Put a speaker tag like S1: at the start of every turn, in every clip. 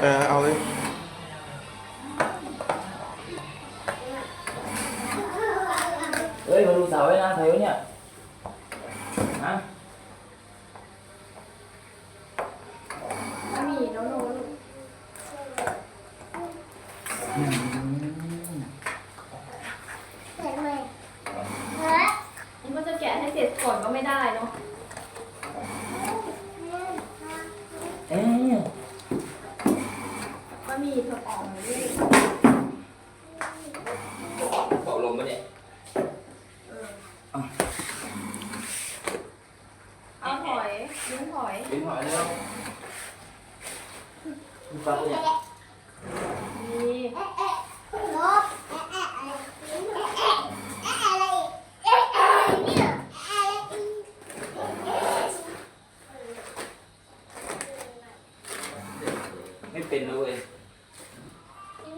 S1: เออเอาเลย
S2: เฮ้ยมาดูเสาไว้นะใครวะเนี่ยฮะ
S3: บะหมี่โน้นโน้น
S2: อืม
S3: มันก็จะแกะให้เสร็จก่อนก็ไม่ได้เนาะ
S2: เอ๊ะ
S3: บะหมี่เผือกอ่อนนี่
S2: เป่าลมปะเนี่ย
S3: เออเอาถอย ลิ้นถอย
S2: ลิ้นหอยแล้วดูฟังปะเนี่ย
S3: นี่
S2: ไม่เป็นนะเว้ย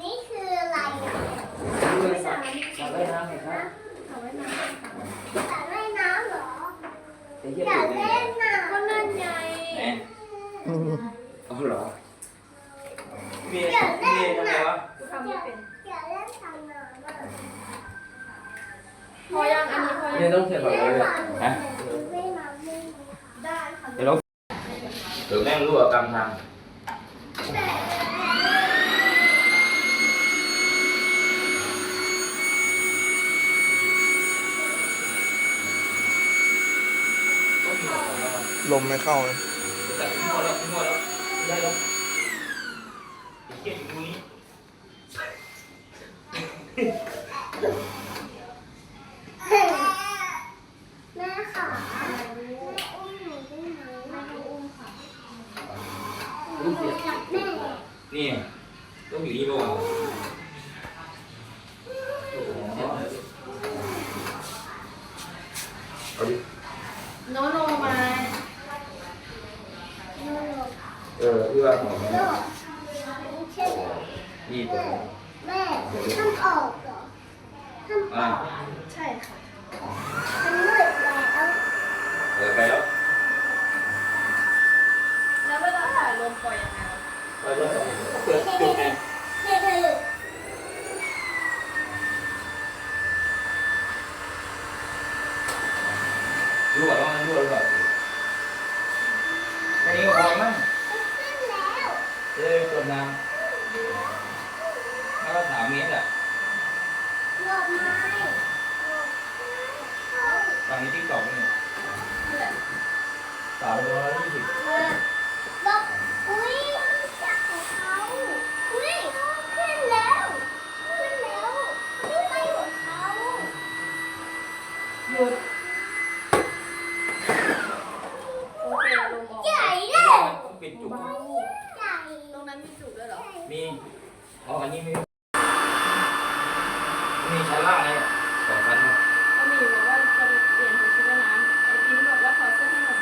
S4: นี่คืออะไรอะ
S2: ดูเลยสระสระว่ายน้ำไงครับ
S3: เอาไว้นาน
S4: สระว่ายน้ำเหรอ
S2: ไอ้เหี้ย
S4: อยาก
S2: ตื่น
S4: เล่นน่ะ
S3: ก็นั่นไง
S2: แหมเอาเหรอ เมียเมียทำไมวะ
S3: กูทำไม่เป็น
S4: อยากเล่นทำน้ำอะ
S3: พอยังอันนี้พอ
S2: เมี
S3: ยั
S2: ย
S3: ง
S2: ต้องเขียนแบบนี้เลยฮะ
S4: เล่นน้ำเล่น
S3: ได้ค่ะ
S2: เดี๋ยวเราเดี๋ยวแม่งรู้ว่ากรรมทาง
S1: ลมไม่เข้าเลย
S2: แต่มั่วแล้วมั่วแล้วได้แล้ว ไอ้เหี้ยอยู่ตรงนี้
S4: แม่ค่ะแม่อุ้มหนูได้ไหมแม่อุ้มค่ะ
S2: รู้เสีย
S4: จับแม่
S2: นี่ต้องอยู่นี่ป่าวะเอาดิ
S3: โนโนมา
S4: โน่โน่
S2: เออที่ว่าของแม่
S4: โน่เช่น
S2: นี่ตัวนี้
S4: แม่ทำออกเหรอทำอ
S2: อ่า
S4: อก
S3: ใช่ค่ะ
S4: มันมืดแล้ว
S2: เออไปแล้ว
S3: แล้วเวลาถ่ายลมปล่อยยังไงวะ
S2: ไปแล้วเปิดจุดไง
S4: เด็กเลย
S2: รู้ว่าต้องรู้ว่าแค่นี้ก็พอมั้ง
S4: ขึ้นแล้ว
S2: จะได้กดน้ำแล้วก็สามเมตรอะ
S4: หลบไม้
S2: ฝั่งนี้ที่ตอกเนี่ย
S3: นั่นแหละ
S2: สามร้อยยี่สิบ
S4: หลบอุ้ยจับของเขาอุ้ยขึ้นแล้วขึ้นแล้วขึ้นไปของเขา
S3: หยุดโอเคลมออก
S4: ใหญ่เลย
S2: ต้องปิดจุก
S3: เบา
S4: ใหญ่
S3: ตรงนั้นมีจุดด้วยเหรอ
S2: มีอ๋ออันนี้มีมีชั้นล่างเลยสองชั้นนะ
S3: ก็มีบอกว่าจะไปเปลี่ยนชุดว่ายน้ำไอ้กินบอกว่าขอเสื้อให้หน่อย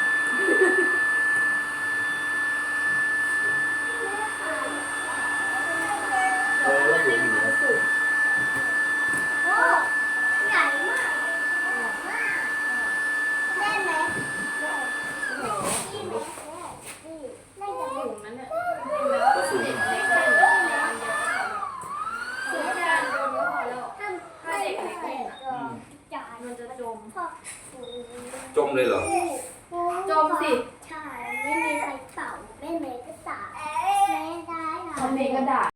S2: เออแล้วสูงอยู่นะ
S3: สุด
S4: โอ้ใหญ่มากมากได้ไหม
S3: โอ้โห
S4: นี่ไหมน่าจะ
S3: สู
S4: เป็น
S3: งนั้นเนี่ยแล้วเด็กเล็กแค่ไหนสูงแค่โดนก็พอแล้ว
S4: ทำให้เด็กๆจ่าย
S3: มันจะจม
S4: พ่อ
S2: จ มเลยเหรอ
S3: จมสิ
S4: ใช่ ไม่มีใครเป่าไม่มีก็สาแม่ได้
S3: มันมีกระดาษ